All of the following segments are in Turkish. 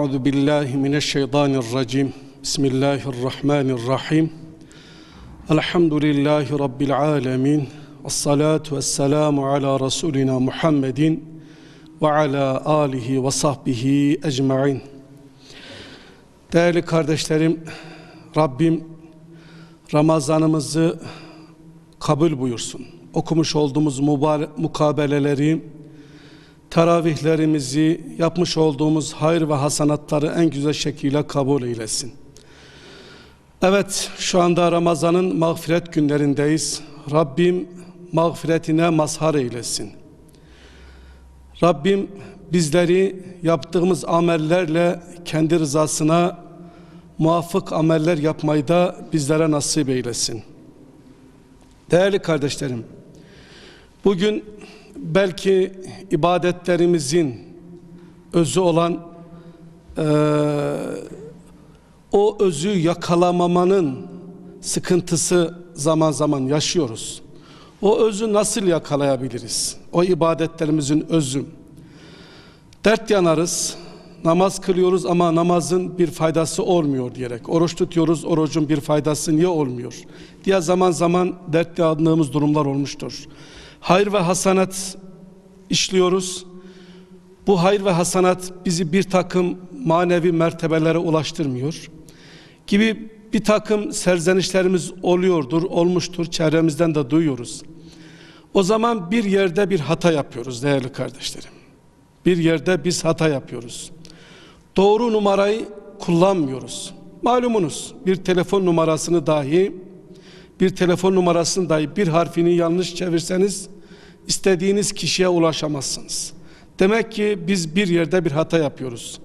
أعوذ بالله من الشيطان الرجيم بسم الله الرحمن الرحيم الحمد لله رب العالمين الصلاة والسلام على رسولنا محمد وعلى آله وصحبه أجمعين Değerli kardeşlerim, Rabbim Ramazanımızı kabul buyursun. Okumuş olduğumuz mübare- mukabeleleri, teravihlerimizi, yapmış olduğumuz hayır ve hasanatları en güzel şekilde kabul eylesin. Evet, şu anda Ramazan'ın mağfiret günlerindeyiz. Rabbim mağfiretine mazhar eylesin. Rabbim bizleri yaptığımız amellerle kendi rızasına muvaffak ameller yapmayı da bizlere nasip eylesin. Değerli kardeşlerim, bugün belki ibadetlerimizin özü olan eee, o özü yakalamamanın sıkıntısı zaman zaman yaşıyoruz. O özü nasıl yakalayabiliriz? O ibadetlerimizin özü. Dert yanarız, namaz kılıyoruz ama namazın bir faydası olmuyor diyerek. Oruç tutuyoruz, orucun bir faydası niye olmuyor? diye zaman zaman dert yandığımız durumlar olmuştur. Hayır ve hasanat işliyoruz. Bu hayır ve hasanat bizi bir takım manevi mertebelere ulaştırmıyor. Gibi bir takım serzenişlerimiz oluyordur, olmuştur, çevremizden de duyuyoruz. O zaman bir yerde bir hata yapıyoruz değerli kardeşlerim. Bir yerde biz hata yapıyoruz. Doğru numarayı kullanmıyoruz. Malumunuz bir telefon numarasını dahi bir telefon numarasını dahi bir harfini yanlış çevirseniz istediğiniz kişiye ulaşamazsınız. Demek ki biz bir yerde bir hata yapıyoruz.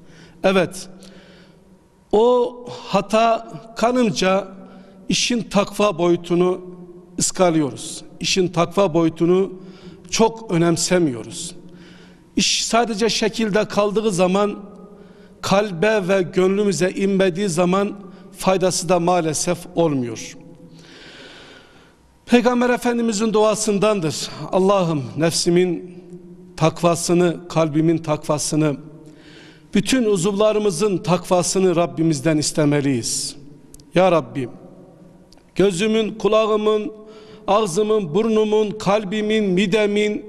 Evet. O hata kanınca işin takva boyutunu ıskalıyoruz. İşin takva boyutunu çok önemsemiyoruz. İş sadece şekilde kaldığı zaman kalbe ve gönlümüze inmediği zaman faydası da maalesef olmuyor. Peygamber Efendimizin duasındandır. Allah'ım nefsimin takvasını, kalbimin takvasını, bütün uzuvlarımızın takvasını Rabbimizden istemeliyiz. Ya Rabbim, gözümün, kulağımın, ağzımın, burnumun, kalbimin, midemin,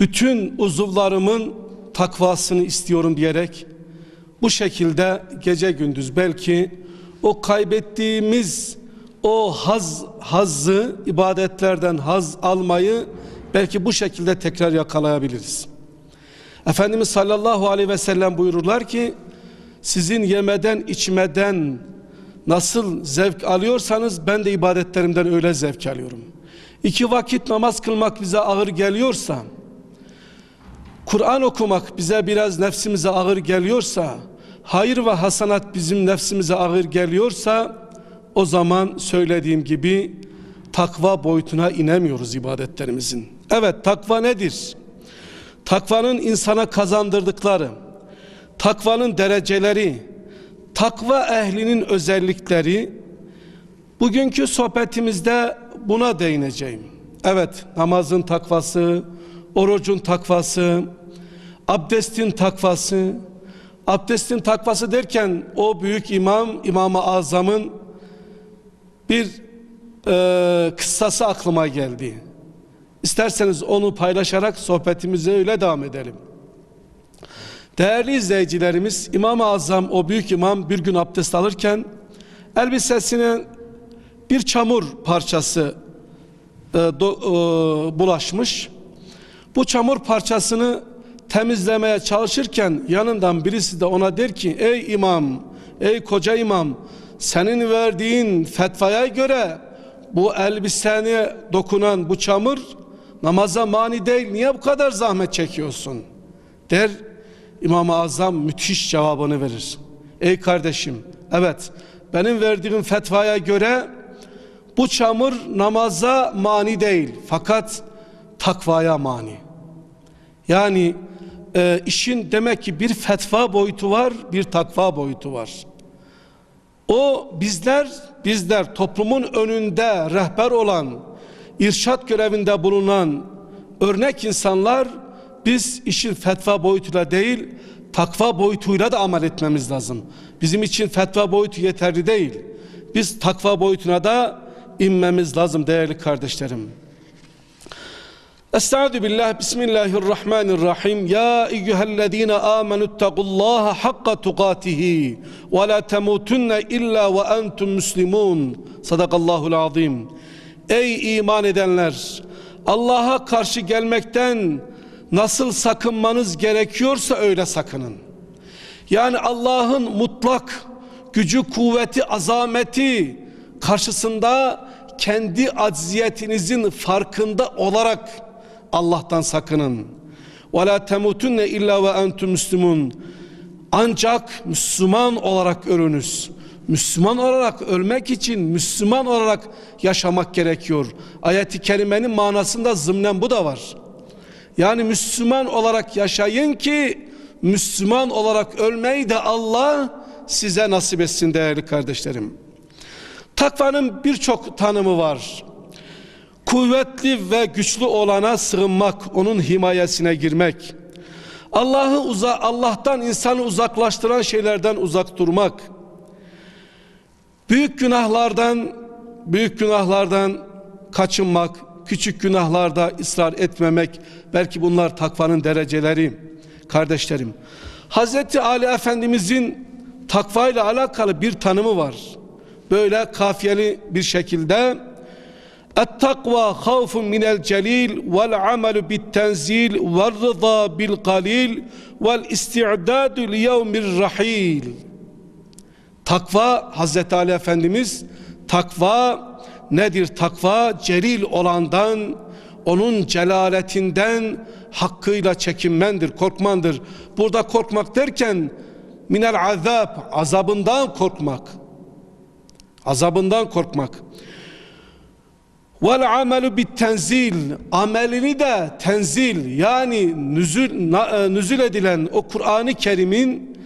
bütün uzuvlarımın takvasını istiyorum diyerek bu şekilde gece gündüz belki o kaybettiğimiz o haz hazzı ibadetlerden haz almayı belki bu şekilde tekrar yakalayabiliriz. Efendimiz sallallahu aleyhi ve sellem buyururlar ki sizin yemeden içmeden nasıl zevk alıyorsanız ben de ibadetlerimden öyle zevk alıyorum. İki vakit namaz kılmak bize ağır geliyorsa Kur'an okumak bize biraz nefsimize ağır geliyorsa hayır ve hasanat bizim nefsimize ağır geliyorsa o zaman söylediğim gibi takva boyutuna inemiyoruz ibadetlerimizin. Evet takva nedir? Takvanın insana kazandırdıkları, takvanın dereceleri, takva ehlinin özellikleri bugünkü sohbetimizde buna değineceğim. Evet namazın takvası, orucun takvası, abdestin takvası, abdestin takvası derken o büyük imam, İmam-ı Azam'ın bir e, kıssası aklıma geldi. İsterseniz onu paylaşarak sohbetimize öyle devam edelim. Değerli izleyicilerimiz İmam-ı Azam o büyük imam bir gün abdest alırken elbisesine bir çamur parçası e, do, e, bulaşmış. Bu çamur parçasını temizlemeye çalışırken yanından birisi de ona der ki ey imam, ey koca imam senin verdiğin fetvaya göre bu elbiseni dokunan bu çamur namaza mani değil. Niye bu kadar zahmet çekiyorsun? Der İmam-ı Azam müthiş cevabını verir. Ey kardeşim evet benim verdiğim fetvaya göre bu çamur namaza mani değil fakat takvaya mani. Yani e, işin demek ki bir fetva boyutu var bir takva boyutu var o bizler bizler toplumun önünde rehber olan irşat görevinde bulunan örnek insanlar biz işin fetva boyutuyla değil takva boyutuyla da amel etmemiz lazım. Bizim için fetva boyutu yeterli değil. Biz takva boyutuna da inmemiz lazım değerli kardeşlerim. Estaizu billah, bismillahirrahmanirrahim. Ya eyyühellezine amenu ittaqullaha hakka tukatihi ve la temutunne illa ve entum muslimun. Sadakallahul azim. Ey iman edenler! Allah'a karşı gelmekten nasıl sakınmanız gerekiyorsa öyle sakının. Yani Allah'ın mutlak gücü, kuvveti, azameti karşısında kendi acziyetinizin farkında olarak Allah'tan sakının. Ve la temutunne illa ve entum müslümun. Ancak Müslüman olarak ölünüz. Müslüman olarak ölmek için Müslüman olarak yaşamak gerekiyor. Ayet-i kerimenin manasında zımnen bu da var. Yani Müslüman olarak yaşayın ki Müslüman olarak ölmeyi de Allah size nasip etsin değerli kardeşlerim. Takvanın birçok tanımı var. Kuvvetli ve güçlü olana sığınmak, onun himayesine girmek. Allah'ı uza Allah'tan insanı uzaklaştıran şeylerden uzak durmak. Büyük günahlardan büyük günahlardan kaçınmak, küçük günahlarda ısrar etmemek belki bunlar takvanın dereceleri kardeşlerim. Hazreti Ali Efendimizin takva ile alakalı bir tanımı var. Böyle kafiyeli bir şekilde Et-takva havfun minel celil vel amelu bit tenzil vel rıza bil galil vel isti'dadu li yevmir rahil. Takva Hazreti Ali Efendimiz takva nedir? Takva celil olandan onun celaletinden hakkıyla çekinmendir, korkmandır. Burada korkmak derken minel azab azabından korkmak. Azabından korkmak. Vel amelu bit tenzil amelini de tenzil yani nüzül, na, nüzül edilen o Kur'an-ı Kerim'in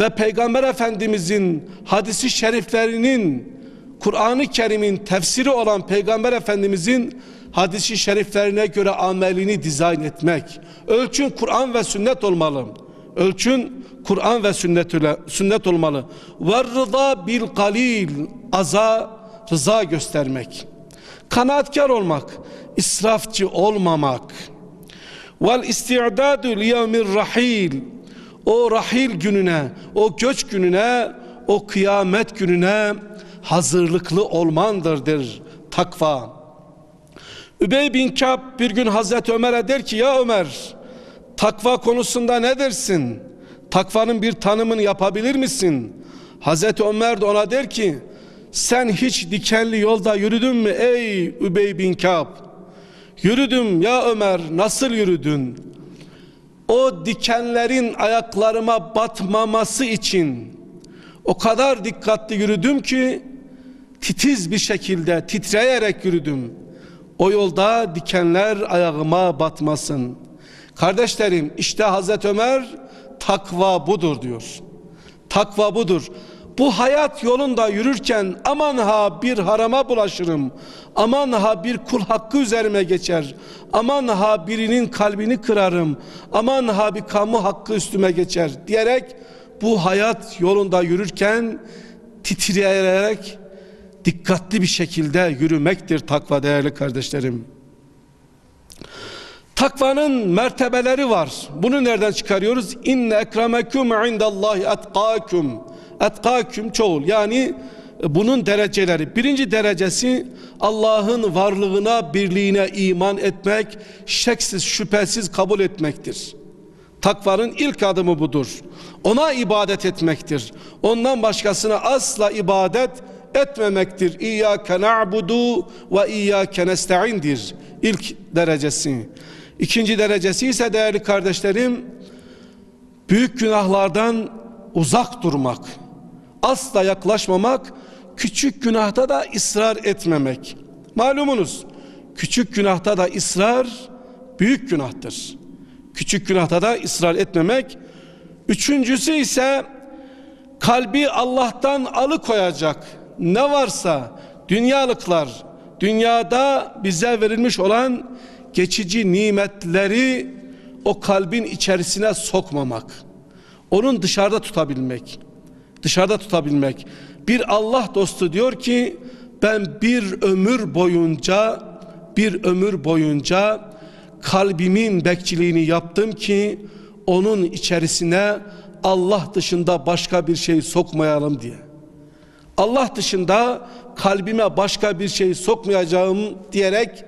ve Peygamber Efendimizin hadisi şeriflerinin Kur'an-ı Kerim'in tefsiri olan Peygamber Efendimizin hadisi şeriflerine göre amelini dizayn etmek. Ölçün Kur'an ve sünnet olmalı. Ölçün Kur'an ve sünnet, sünnet olmalı. Ve rıza bil galil aza rıza göstermek. Kanaatkar olmak, israfçı olmamak. Vel isti'dadu liyevmir rahil. O rahil gününe, o göç gününe, o kıyamet gününe hazırlıklı olmandır takva. Übey bin Kab bir gün Hazreti Ömer'e der ki ya Ömer takva konusunda ne dersin? Takvanın bir tanımını yapabilir misin? Hazreti Ömer de ona der ki sen hiç dikenli yolda yürüdün mü ey Übey bin Kab? Yürüdüm ya Ömer nasıl yürüdün? O dikenlerin ayaklarıma batmaması için o kadar dikkatli yürüdüm ki titiz bir şekilde titreyerek yürüdüm. O yolda dikenler ayağıma batmasın. Kardeşlerim işte Hazreti Ömer takva budur diyor. Takva budur. Bu hayat yolunda yürürken aman ha bir harama bulaşırım. Aman ha bir kul hakkı üzerime geçer. Aman ha birinin kalbini kırarım. Aman ha bir kamu hakkı üstüme geçer diyerek bu hayat yolunda yürürken titreyerek dikkatli bir şekilde yürümektir takva değerli kardeşlerim. Takvanın mertebeleri var. Bunu nereden çıkarıyoruz? İnne ekremekum indallahi etkakum. Etkakum çoğul. Yani bunun dereceleri. Birinci derecesi Allah'ın varlığına, birliğine iman etmek, şeksiz, şüphesiz kabul etmektir. Takvanın ilk adımı budur. Ona ibadet etmektir. Ondan başkasına asla ibadet etmemektir. İyyâke na'budu ve iyyâke nesta'indir. İlk derecesi. İkinci derecesi ise değerli kardeşlerim büyük günahlardan uzak durmak. Asla yaklaşmamak, küçük günahta da ısrar etmemek. Malumunuz küçük günahta da ısrar büyük günahtır. Küçük günahta da ısrar etmemek. Üçüncüsü ise kalbi Allah'tan alıkoyacak ne varsa dünyalıklar, dünyada bize verilmiş olan geçici nimetleri o kalbin içerisine sokmamak. Onun dışarıda tutabilmek. Dışarıda tutabilmek. Bir Allah dostu diyor ki ben bir ömür boyunca bir ömür boyunca kalbimin bekçiliğini yaptım ki onun içerisine Allah dışında başka bir şey sokmayalım diye. Allah dışında kalbime başka bir şey sokmayacağım diyerek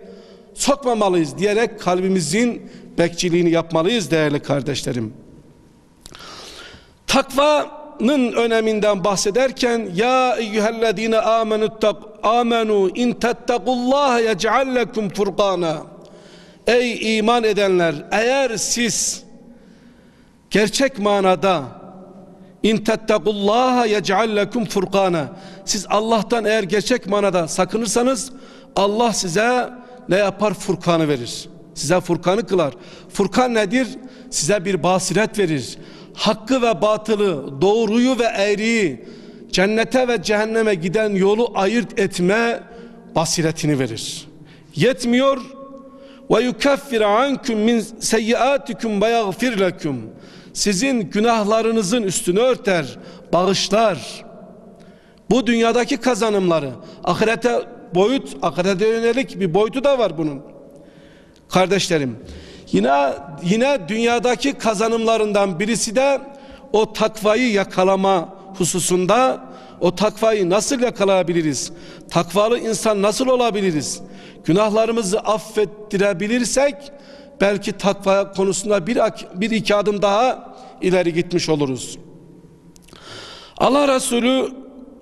sokmamalıyız diyerek kalbimizin bekçiliğini yapmalıyız değerli kardeşlerim. Takvanın öneminden bahsederken ya eyyühellezine amenu amenu in tettakullaha yec'al lekum furqana Ey iman edenler eğer siz gerçek manada in tettakullaha yec'al lekum furqana siz Allah'tan eğer gerçek manada sakınırsanız Allah size ne yapar? Furkanı verir. Size furkanı kılar. Furkan nedir? Size bir basiret verir hakkı ve batılı doğruyu ve eğriyi cennete ve cehenneme giden yolu ayırt etme basiretini verir yetmiyor ve yukaffir ankum min seyyiatikum ve yaghfir lekum sizin günahlarınızın üstünü örter, bağışlar. Bu dünyadaki kazanımları, ahirete boyut, ahirete yönelik bir boyutu da var bunun. Kardeşlerim, yine yine dünyadaki kazanımlarından birisi de o takvayı yakalama hususunda o takvayı nasıl yakalayabiliriz? Takvalı insan nasıl olabiliriz? Günahlarımızı affettirebilirsek belki takva konusunda bir, bir iki adım daha ileri gitmiş oluruz. Allah Resulü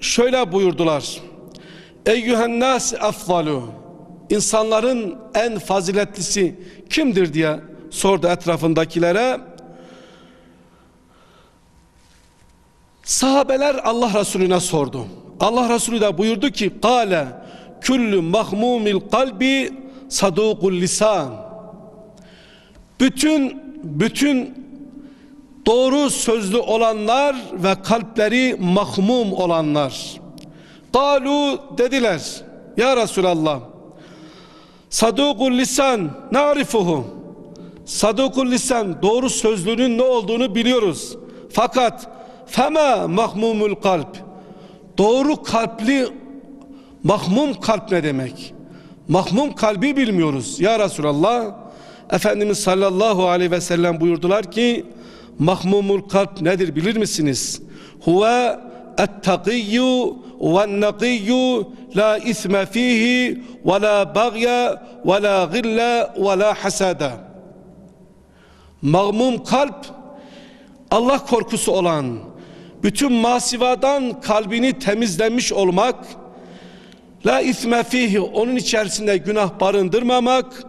şöyle buyurdular. Eyyühen nas afdalu. İnsanların en faziletlisi kimdir diye sordu etrafındakilere. Sahabeler Allah Resulüne sordu. Allah Resulü de buyurdu ki: "Kale küllü mahmumil kalbi sadukul lisan." Bütün bütün doğru sözlü olanlar ve kalpleri mahmum olanlar. Kalu dediler. Ya Resulallah. Sadukul lisan na'rifuhu. Sadukul lisan doğru sözlünün ne olduğunu biliyoruz. Fakat fema mahmumul kalp. Doğru kalpli mahmum kalp ne demek? Mahmum kalbi bilmiyoruz. Ya Resulallah. Efendimiz sallallahu aleyhi ve sellem buyurdular ki mahmumul kalp nedir bilir misiniz? Huve ettakiyyu fihi ve la bagya ve la gille ve la hasada. Mahmum kalp Allah korkusu olan bütün masivadan kalbini temizlemiş olmak la isme fihi onun içerisinde günah barındırmamak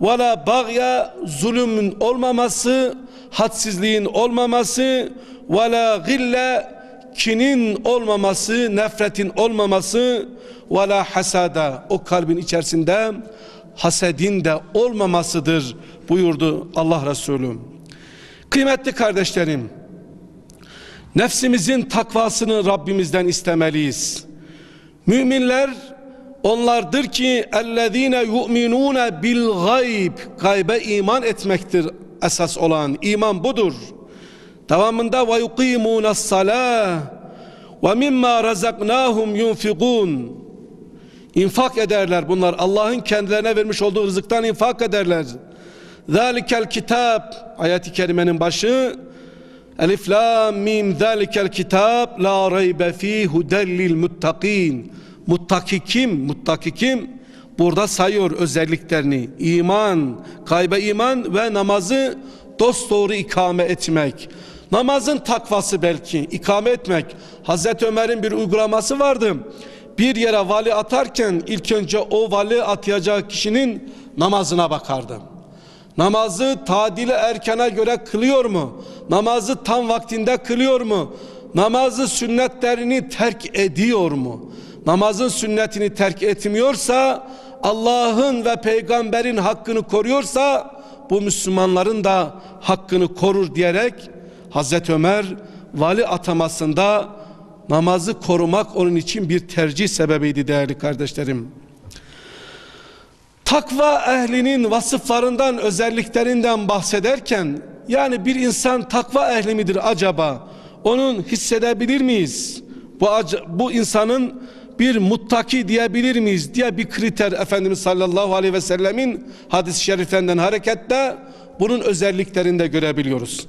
ve bagya zulümün olmaması, hadsizliğin olmaması ve gille kinin olmaması, nefretin olmaması ve la hasada o kalbin içerisinde hasedin de olmamasıdır buyurdu Allah Resulü. Kıymetli kardeşlerim, nefsimizin takvasını Rabbimizden istemeliyiz. Müminler Onlardır ki ellezine yu'minune bil gayb. Gaybe iman etmektir esas olan. iman budur. Devamında ve yuqimune salah ve mimma razaknahum yunfikun. İnfak ederler bunlar. Allah'ın kendilerine vermiş olduğu rızıktan infak ederler. Zalikel kitap ayet-i kerimenin başı Elif lam mim zalikel kitap la raybe fi hudellil muttakin. Muttaki kim? Muttaki kim? Burada sayıyor özelliklerini. İman, kaybe iman ve namazı dost doğru ikame etmek. Namazın takvası belki ikame etmek. Hazreti Ömer'in bir uygulaması vardı. Bir yere vali atarken ilk önce o vali atayacağı kişinin namazına bakardı. Namazı tadili erkene göre kılıyor mu? Namazı tam vaktinde kılıyor mu? Namazı sünnetlerini terk ediyor mu? namazın sünnetini terk etmiyorsa Allah'ın ve peygamberin hakkını koruyorsa bu Müslümanların da hakkını korur diyerek Hazreti Ömer vali atamasında namazı korumak onun için bir tercih sebebiydi değerli kardeşlerim. Takva ehlinin vasıflarından, özelliklerinden bahsederken Yani bir insan takva ehli midir acaba? Onun hissedebilir miyiz? Bu, bu insanın bir muttaki diyebilir miyiz diye bir kriter Efendimiz sallallahu aleyhi ve sellemin hadis-i şeriflerinden hareketle bunun özelliklerini de görebiliyoruz.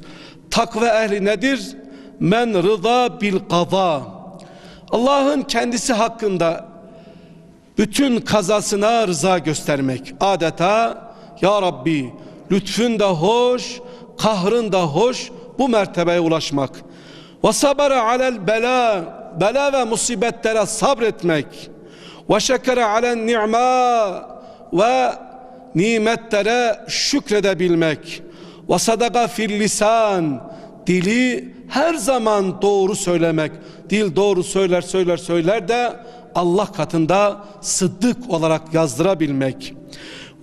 Takva ehli nedir? Men rıza bil kaza. Allah'ın kendisi hakkında bütün kazasına rıza göstermek. Adeta ya Rabbi lütfün de hoş, kahrın da hoş bu mertebeye ulaşmak. Ve sabara alel bela, bela ve musibetlere sabretmek. Ve şekere alen ni'ma ve nimetlere şükredebilmek. Ve sadaka fil lisan, dili her zaman doğru söylemek. Dil doğru söyler söyler söyler de Allah katında sıddık olarak yazdırabilmek.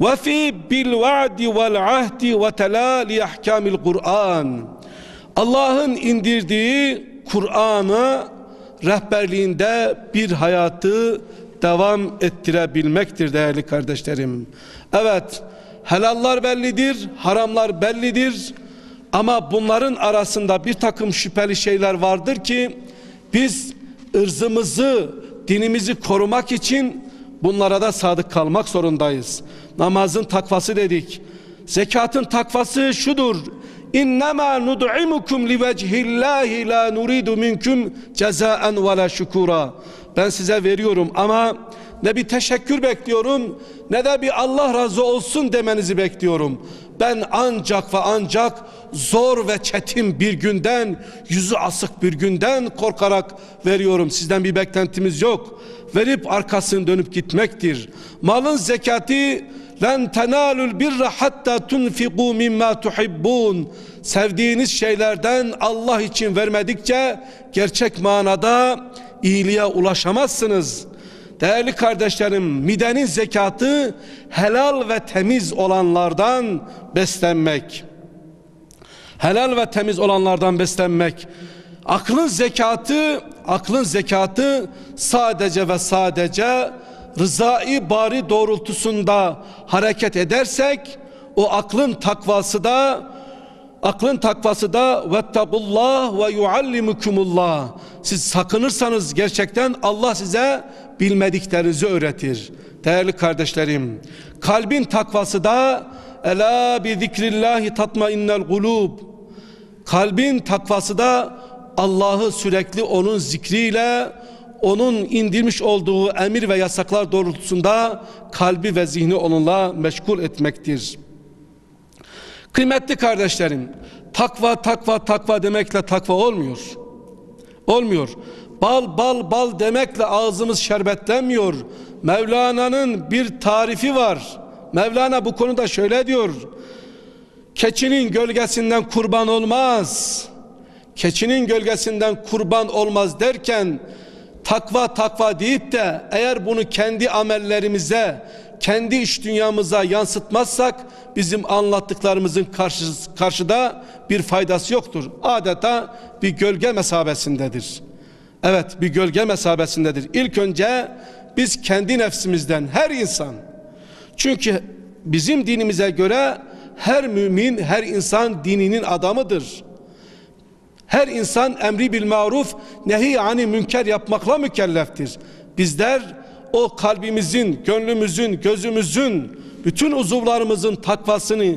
Ve fi bil va'di vel ahdi ve telali ahkamil Kur'an. Allah'ın indirdiği Kur'an'ı rehberliğinde bir hayatı devam ettirebilmektir değerli kardeşlerim. Evet, helallar bellidir, haramlar bellidir. Ama bunların arasında bir takım şüpheli şeyler vardır ki biz ırzımızı, dinimizi korumak için bunlara da sadık kalmak zorundayız. Namazın takvası dedik. Zekatın takvası şudur. İnnemâ nud'imukum li vecihillahi la nuridu minkum cezaen ve la şükura. Ben size veriyorum ama ne bir teşekkür bekliyorum ne de bir Allah razı olsun demenizi bekliyorum. Ben ancak ve ancak zor ve çetin bir günden, yüzü asık bir günden korkarak veriyorum. Sizden bir beklentimiz yok. Verip arkasını dönüp gitmektir. Malın zekati Len tenalul birra hatta tunfiqu mimma tuhibbun. Sevdiğiniz şeylerden Allah için vermedikçe gerçek manada iyiliğe ulaşamazsınız. Değerli kardeşlerim, midenin zekatı helal ve temiz olanlardan beslenmek. Helal ve temiz olanlardan beslenmek. Aklın zekatı, aklın zekatı sadece ve sadece rızai bari doğrultusunda hareket edersek o aklın takvası da aklın takvası da vettegullah ve yuallimukumullah siz sakınırsanız gerçekten Allah size bilmediklerinizi öğretir değerli kardeşlerim kalbin takvası da ela bi zikrillahi tatmainnel kulub kalbin takvası da Allah'ı sürekli onun zikriyle onun indirmiş olduğu emir ve yasaklar doğrultusunda kalbi ve zihni onunla meşgul etmektir. Kıymetli kardeşlerim, takva takva takva demekle takva olmuyor. Olmuyor. Bal bal bal demekle ağzımız şerbetlenmiyor. Mevlana'nın bir tarifi var. Mevlana bu konuda şöyle diyor. Keçinin gölgesinden kurban olmaz. Keçinin gölgesinden kurban olmaz derken takva takva deyip de eğer bunu kendi amellerimize, kendi iş dünyamıza yansıtmazsak bizim anlattıklarımızın karşı, karşıda bir faydası yoktur. Adeta bir gölge mesabesindedir. Evet bir gölge mesabesindedir. İlk önce biz kendi nefsimizden her insan çünkü bizim dinimize göre her mümin, her insan dininin adamıdır. Her insan emri bil maruf, nehi ani münker yapmakla mükelleftir. Bizler o kalbimizin, gönlümüzün, gözümüzün, bütün uzuvlarımızın takvasını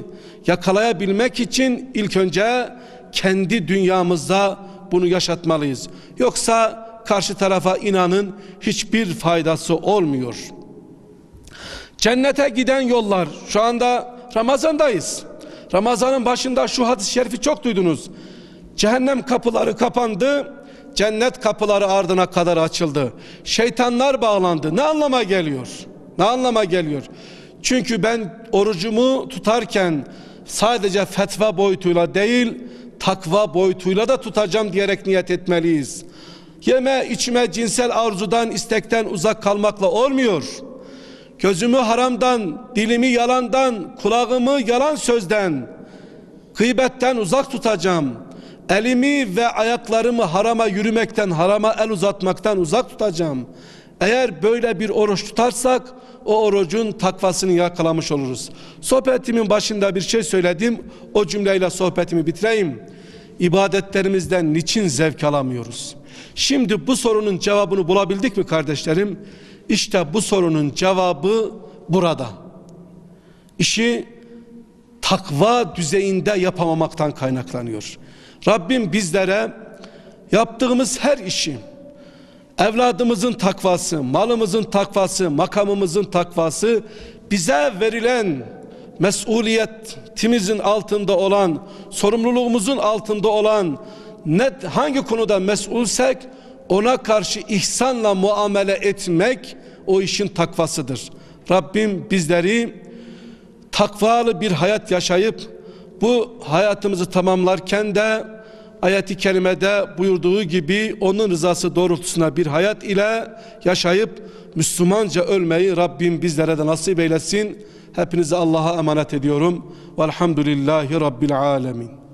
yakalayabilmek için ilk önce kendi dünyamızda bunu yaşatmalıyız. Yoksa karşı tarafa inanın hiçbir faydası olmuyor. Cennete giden yollar şu anda Ramazandayız. Ramazanın başında şu hadis-i şerifi çok duydunuz. Cehennem kapıları kapandı, cennet kapıları ardına kadar açıldı. Şeytanlar bağlandı. Ne anlama geliyor? Ne anlama geliyor? Çünkü ben orucumu tutarken sadece fetva boyutuyla değil, takva boyutuyla da tutacağım diyerek niyet etmeliyiz. Yeme, içme, cinsel arzudan, istekten uzak kalmakla olmuyor. Gözümü haramdan, dilimi yalandan, kulağımı yalan sözden, gıybetten uzak tutacağım. Elimi ve ayaklarımı harama yürümekten, harama el uzatmaktan uzak tutacağım. Eğer böyle bir oruç tutarsak o orucun takvasını yakalamış oluruz. Sohbetimin başında bir şey söyledim. O cümleyle sohbetimi bitireyim. İbadetlerimizden niçin zevk alamıyoruz? Şimdi bu sorunun cevabını bulabildik mi kardeşlerim? İşte bu sorunun cevabı burada. İşi takva düzeyinde yapamamaktan kaynaklanıyor. Rabbim bizlere yaptığımız her işi evladımızın takvası, malımızın takvası, makamımızın takvası bize verilen mesuliyetimizin altında olan, sorumluluğumuzun altında olan ne hangi konuda mesulsek ona karşı ihsanla muamele etmek o işin takvasıdır. Rabbim bizleri takvalı bir hayat yaşayıp bu hayatımızı tamamlarken de ayeti kerimede buyurduğu gibi onun rızası doğrultusuna bir hayat ile yaşayıp Müslümanca ölmeyi Rabbim bizlere de nasip eylesin. Hepinizi Allah'a emanet ediyorum. Velhamdülillahi Rabbil Alemin.